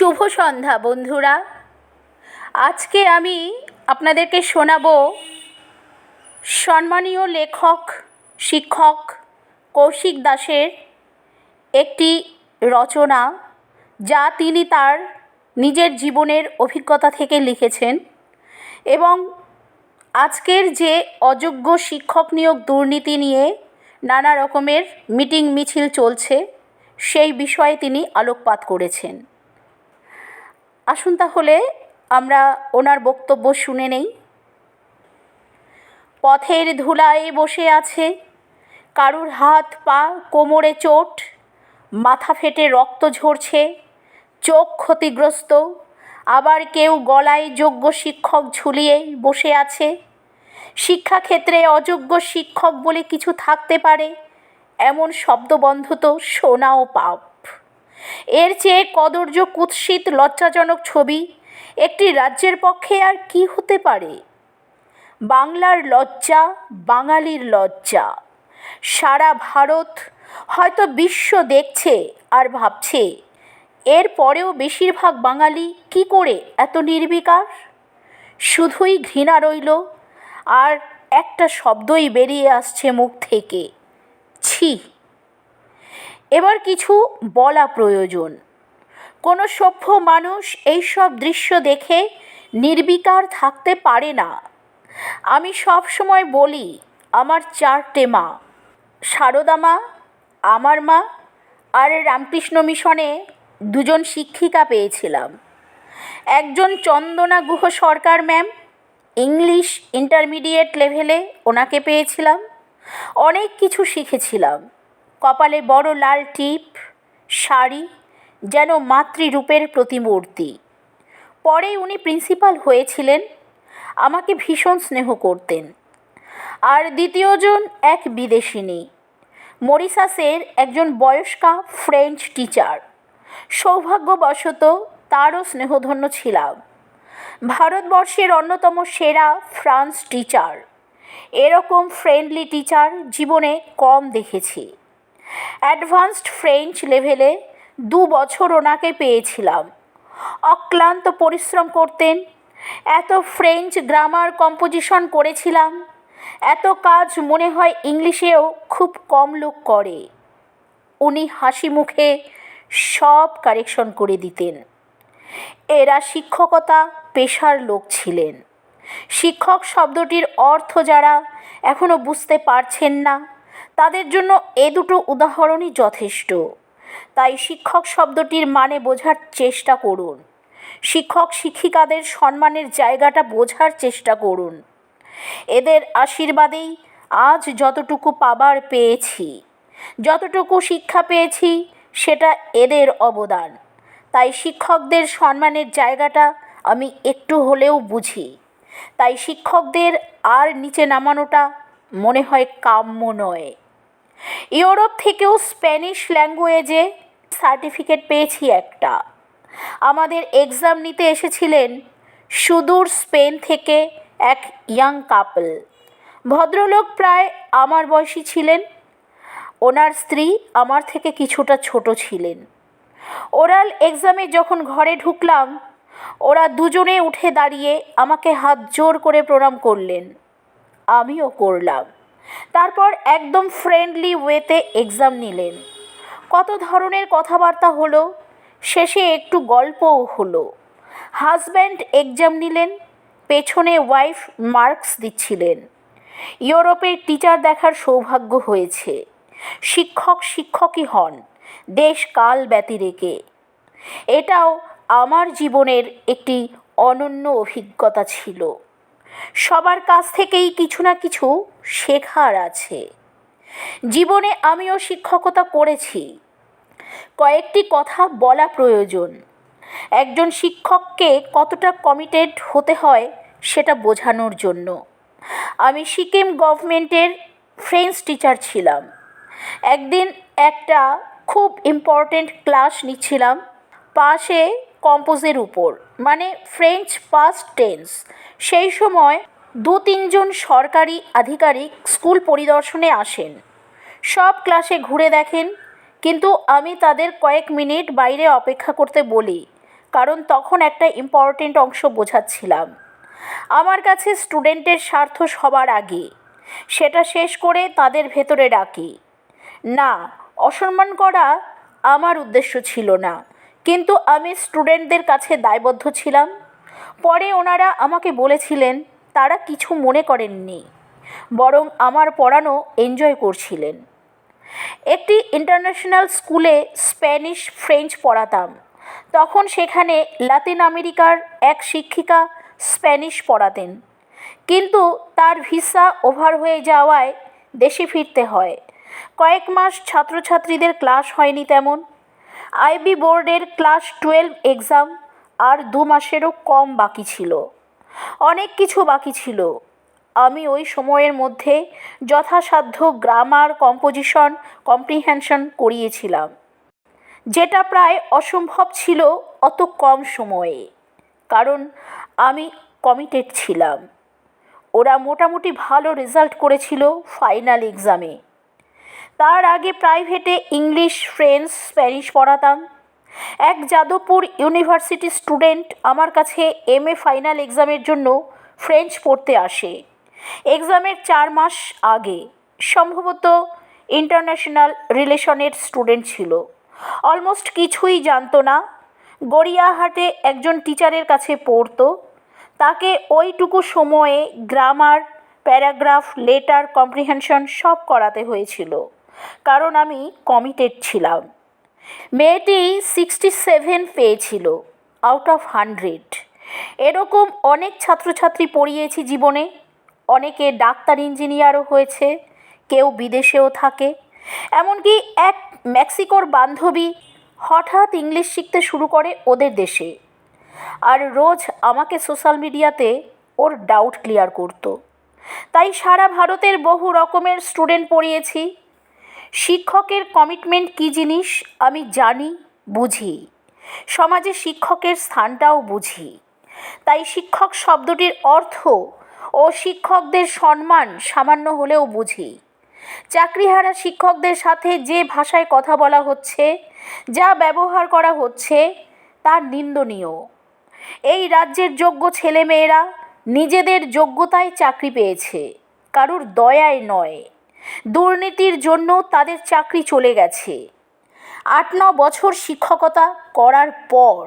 শুভ সন্ধ্যা, বন্ধুরা। আজকে আমি আপনাদেরকে শোনাবো সম্মানীয় লেখক, শিক্ষক কৌশিক দাসের একটি রচনা, যা তিনি তার নিজের জীবনের অভিজ্ঞতা থেকে লিখেছেন এবং আজকের যে অযোগ্য শিক্ষক নিয়োগ দুর্নীতি নিয়ে নানা রকমের মিটিং মিছিল চলছে, সেই বিষয়ে তিনি আলোকপাত করেছেন। আসুন তাহলে আমরা ওনার বক্তব্য শুনে নেই। পথের ধুলায় বসে আছে, কারুর হাত পা কোমরে চোট, মাথা ফেটে রক্ত ঝরছে, চোখ ক্ষতিগ্রস্ত, আবার কেউ গলায় যোগ্য শিক্ষক ঝুলিয়ে বসে আছে। শিক্ষাক্ষেত্রে অযোগ্য শিক্ষক বলে কিছু থাকতে পারে, এমন শব্দবন্ধ তো শোনাও পাপ এর চেয়ে কদর্য কুৎসিত, লজ্জাজনক ছবি। একটি রাজ্যের পক্ষে আর কি হতে পারে? বাংলার লজ্জা, বাঙালির লজ্জা। সারা ভারত হয়তো বিশ্ব দেখছে আর ভাবছে, এর পরেও বেশিরভাগ বাঙালি কি করে এত নির্বিকার? শুধুই ঘৃণা রইল, আর একটা শব্দই বেরিয়ে আসছে মুখ থেকে। ছি! এবার কিছু বলা প্রয়োজন। কোনো সভ্য মানুষ এইসব দৃশ্য দেখে নির্বিকার থাকতে পারে না। আমি সব সময় বলি, আমার চারটে মা, সারদা মা, আমার মা আর রামকৃষ্ণ মিশনে দুজন শিক্ষিকা পেয়েছিলাম। একজন Chandana Guha Sarkar ma'am, English intermediate লেভেলে ওনাকে পেয়েছিলাম। অনেক কিছু শিখেছিলাম। কপালে বড় লাল টিপ শাড়ি, যেন মাতৃরূপের প্রতিমূর্তি। পরে উনি প্রিন্সিপাল হয়েছিলেন, আমাকে ভীষণ স্নেহ করতেন। আর দ্বিতীয়জন এক বিদেশিনী মরিসাসের একজন বয়স্কা ফ্রেঞ্চ টিচার। সৌভাগ্যবশত তারও স্নেহধন্য ছিলাম। ভারতবর্ষের অন্যতম সেরা ফ্রান্স টিচার। এরকম ফ্রেন্ডলি টিচার জীবনে কম দেখেছি। অ্যাডভান্সড ফ্রেঞ্চ লেভেলে দু বছর ওনাকে পেয়েছিলাম। অক্লান্ত পরিশ্রম করতেন, এত ফ্রেঞ্চ গ্রামার কম্পোজিশন করেছিলাম, এত কাজ মনে হয় ইংলিশেও খুব কম লোক করে। উনি হাসি মুখে সব কারেকশন করে দিতেন। এরা শিক্ষকতা পেশার লোক ছিলেন। শিক্ষক শব্দটির অর্থ যারা এখনও বুঝতে পারছেন না তাদের জন্য এ দুটো উদাহরণই যথেষ্ট। তাই শিক্ষক শব্দটির মানে বোঝার চেষ্টা করুন। শিক্ষক শিক্ষিকাদের সম্মানের জায়গাটা বোঝার চেষ্টা করুন। এদের আশীর্বাদেই আজ যতটুকু পাবার পেয়েছি, যতটুকু শিক্ষা পেয়েছি, সেটা এদের অবদান। তাই শিক্ষকদের সম্মানের জায়গাটা আমি একটু হলেও বুঝি। তাই শিক্ষকদের আর নিচে নামানোটা মনে হয় কাম্য নয়। ইউরোপ থেকেও স্প্যানিশ ল্যাঙ্গুয়েজে সার্টিফিকেট পেয়েছি একটা। আমাদের এক্সাম নিতে এসেছিলেন সুদূর স্পেন থেকে এক ইয়াং কাপল। ভদ্রলোক প্রায় আমার বয়সী ছিলেন। ওনার স্ত্রী আমার থেকে কিছুটা ছোট ছিলেন। ওরাল এক্সামে যখন ঘরে ঢুকলাম, ওরা দুজনে উঠে দাঁড়িয়ে আমাকে হাত জোর করে প্রণাম করলেন। আমিও করলাম। তারপর একদম ফ্রেন্ডলি ওয়েতে এক্সাম নিলেন। কত ধরনের কথাবার্তা হলো, শেষে একটু গল্পও হলো। হাজব্যান্ড এক্সাম নিলেন, পেছনে ওয়াইফ মার্কস দিচ্ছিলেন। ইউরোপের টিচার দেখার সৌভাগ্য হয়েছে। শিক্ষক শিক্ষকই হন, দেশ কাল ব্যতিরেকে এটাও আমার জীবনের একটি অনন্য অভিজ্ঞতা ছিল। সবার কাছ থেকেই কিছু না কিছু শেখার আছে। জীবনে আমিও শিক্ষকতা করেছি। কয়েকটি কথা বলা প্রয়োজন। একজন শিক্ষককে কতটা কমিটেড হতে হয় সেটা বোঝানোর জন্য। আমি সিকিম গভর্নমেন্টের ফ্রেঞ্চ টিচার ছিলাম। একদিন একটা খুব ইম্পর্টেন্ট ক্লাস নিচ্ছিলাম, পাশে কম্পোজের উপর মানে ফ্রেঞ্চ পাস্ট টেন্স সেই সময় দু তিনজন সরকারি আধিকারিক স্কুল পরিদর্শনে আসেন। সব ক্লাসে ঘুরে দেখেন, কিন্তু আমি তাদের কয়েক মিনিট বাইরে অপেক্ষা করতে বলি, কারণ তখন একটা ইম্পর্টেন্ট অংশ বোঝাচ্ছিলাম। আমার কাছে স্টুডেন্টের স্বার্থ সবার আগে। সেটা শেষ করে তাদের ভেতরে ডাকি, না, অসম্মান করা আমার উদ্দেশ্য ছিল না, কিন্তু আমি স্টুডেন্টদের কাছে দায়বদ্ধ ছিলাম। পরে ওনারা আমাকে বলেছিলেন, তারা কিছু মনে করেননি, বরং আমার পড়ানো এনজয় করছিলেন। একটি ইন্টারন্যাশনাল স্কুলে স্প্যানিশ ফ্রেঞ্চ পড়াতাম। তখন সেখানে লাতিন আমেরিকার এক শিক্ষিকা স্প্যানিশ পড়াতেন। কিন্তু তার ভিসা ওভার হয়ে যাওয়ায় দেশে ফিরতে হয়। কয়েক মাস ছাত্রছাত্রীদের ক্লাস হয়নি তেমন। আইবি বোর্ডের ক্লাস টুয়েলভ এক্সাম আর দু মাসেরও কম বাকি ছিল। অনেক কিছু বাকি ছিল। আমি ওই সময়ের মধ্যে যথাসাধ্য গ্রামার কম্পোজিশন, কম্প্রিহেনশন করিয়েছিলাম। যেটা প্রায় অসম্ভব ছিল অত কম সময়ে। কারণ আমি কমিটেড ছিলাম। ওরা মোটামুটি ভালো রেজাল্ট করেছিল ফাইনাল এক্সামে তার আগে প্রাইভেটে ইংলিশ ফ্রেঞ্চ স্প্যানিশ পড়াতাম। এক যাদবপুর ইউনিভার্সিটি স্টুডেন্ট আমার কাছে এম এ ফাইনাল এক্সামের জন্য ফ্রেঞ্চ পড়তে আসে। এক্সামের চার মাস আগে সম্ভবত ইন্টারন্যাশনাল রিলেশনের স্টুডেন্ট ছিল। অলমোস্ট কিছুই জানতো না। গড়িয়াহাটে একজন টিচারের কাছে পড়তো। তাকে ওইটুকু সময়ে গ্রামার প্যারাগ্রাফ লেটার কম্প্রিহেনশন সব করাতে হয়েছিল। কারণ আমি কমিটেড ছিলাম। মেয়েটি সিক্সটি সেভেন পেয়েছিল আউট অফ হান্ড্রেড এরকম অনেক ছাত্রছাত্রী পড়িয়েছি জীবনে। অনেকে ডাক্তার, ইঞ্জিনিয়ারও হয়েছে, কেউ বিদেশেও থাকে। এমনকি এক মেক্সিকোর বান্ধবী হঠাৎ ইংলিশ শিখতে শুরু করে ওদের দেশে। আর রোজ আমাকে সোশ্যাল মিডিয়াতে ওর ডাউট ক্লিয়ার করতো। তাই সারা ভারতের বহু রকমের স্টুডেন্ট পড়িয়েছি। শিক্ষকের কমিটমেন্ট কী জিনিস? আমি জানি, বুঝি। সমাজে শিক্ষকের স্থানটাও বুঝি। তাই শিক্ষক শব্দটির অর্থ ও শিক্ষকদের সম্মান সামান্য হলেও বুঝি। চাকরিহারা শিক্ষকদের সাথে যে ভাষায় কথা বলা হচ্ছে, যা ব্যবহার করা হচ্ছে, তা নিন্দনীয়। এই রাজ্যের যোগ্য ছেলেমেয়েরা নিজেদের যোগ্যতায় চাকরি পেয়েছে, কারুর দয়ায় নয়। দুর্নীতির জন্য তাদের চাকরি চলে গেছে। আট ন বছর শিক্ষকতা করার পর,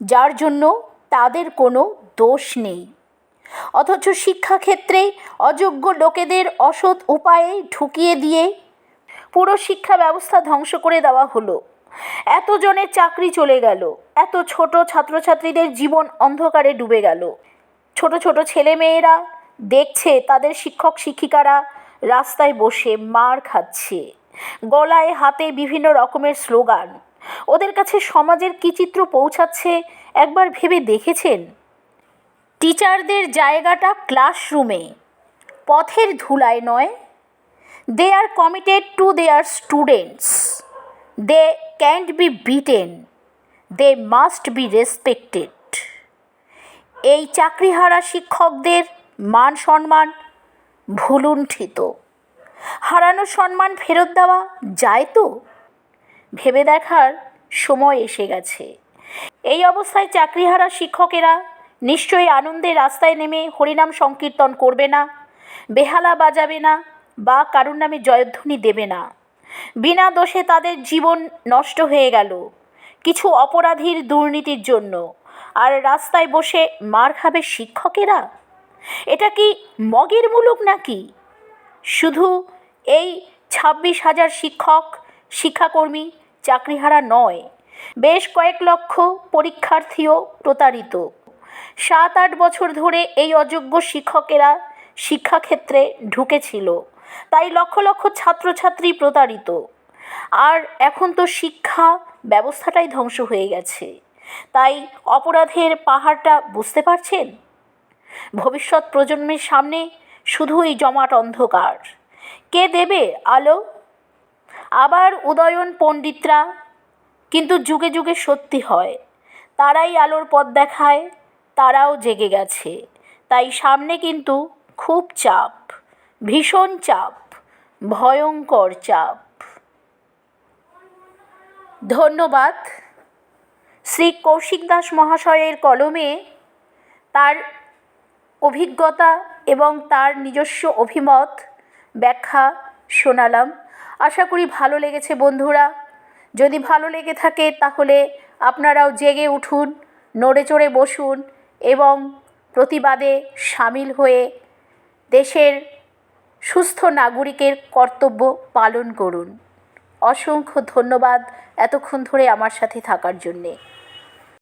যার জন্য তাদের কোনো দোষ নেই। অথচ শিক্ষাক্ষেত্রে অযোগ্য লোকেদের অসৎ উপায়ে ঢুকিয়ে দিয়ে পুরো শিক্ষা ব্যবস্থা ধ্বংস করে দেওয়া হলো। এতজনের চাকরি চলে গেল। এত ছোট ছাত্রছাত্রীদের জীবন অন্ধকারে ডুবে গেল। ছোট ছোট ছেলেমেয়েরা দেখছে তাদের শিক্ষক শিক্ষিকারা রাস্তায় বসে মার খাচ্ছে। গলায়, হাতে বিভিন্ন রকমের স্লোগান। ওদের কাছে সমাজের কী চিত্র পৌঁছাচ্ছে, একবার ভেবে দেখেছেন? টিচারদের জায়গাটা ক্লাসরুমে। পথের ধুলায় নয়। They are committed to their students they can't be beaten they must be respected এই চাকরিহারা শিক্ষকদের মান সম্মান ভুলুণ্ঠিত। হারানো সম্মান ফেরত দেওয়া যায় তো? ভেবে দেখার সময় এসে গেছে। এই অবস্থায় চাকরিহারা শিক্ষকেরা নিশ্চয়ই আনন্দে রাস্তায় নেমে হরিনাম সংকীর্তন করবে না, বেহালা বাজাবে না বা কারুর নামে জয়ধ্বনি দেবে না। বিনা দোষে তাদের জীবন নষ্ট হয়ে গেল। কিছু অপরাধীর দুর্নীতির জন্য। আর রাস্তায় বসে মার খাবে শিক্ষকেরা? এটা কি মগের মুলুক নাকি? শুধু এই ছাব্বিশ হাজার শিক্ষক, শিক্ষাকর্মী, চাকরিহারা নয়, বেশ কয়েক লক্ষ পরীক্ষার্থীও প্রতারিত। সাত আট বছর ধরে এই অযোগ্য শিক্ষকেরা শিক্ষাক্ষেত্রে ঢুকেছিল, তাই লক্ষ লক্ষ ছাত্রছাত্রী প্রতারিত। আর এখন তো শিক্ষা ব্যবস্থাটাই ধ্বংস হয়ে গেছে, তাই অপরাধের পাহাড়টা বুঝতে পারছেন? ভবিষ্যৎ প্রজন্মের সামনে শুধুই জমাট অন্ধকার। কে দেবে আলো? আবার উদয়ন পণ্ডিতরা কিন্তু যুগে যুগে সত্যি হয়। তারাই আলোর পথ দেখায়, তারাও জেগে গেছে। তাই সামনে কিন্তু খুব চাপ, ভীষণ চাপ, ভয়ঙ্কর চাপ। ধন্যবাদ। শ্রী কৌশিক দাস মহাশয়ের কলমে তার অভিজ্ঞতা এবং তার নিজস্ব অভিমত ব্যাখ্যা শোনালাম। আশা করি ভালো লেগেছে বন্ধুরা। যদি ভালো লেগে থাকে তাহলে আপনারাও জেগে উঠুন, নড়ে চড়ে বসুন এবং প্রতিবাদে সামিল হয়ে দেশের সুস্থ নাগরিকের কর্তব্য পালন করুন। অসংখ্য ধন্যবাদ এতক্ষণ ধরে আমার সাথে থাকার জন্যে।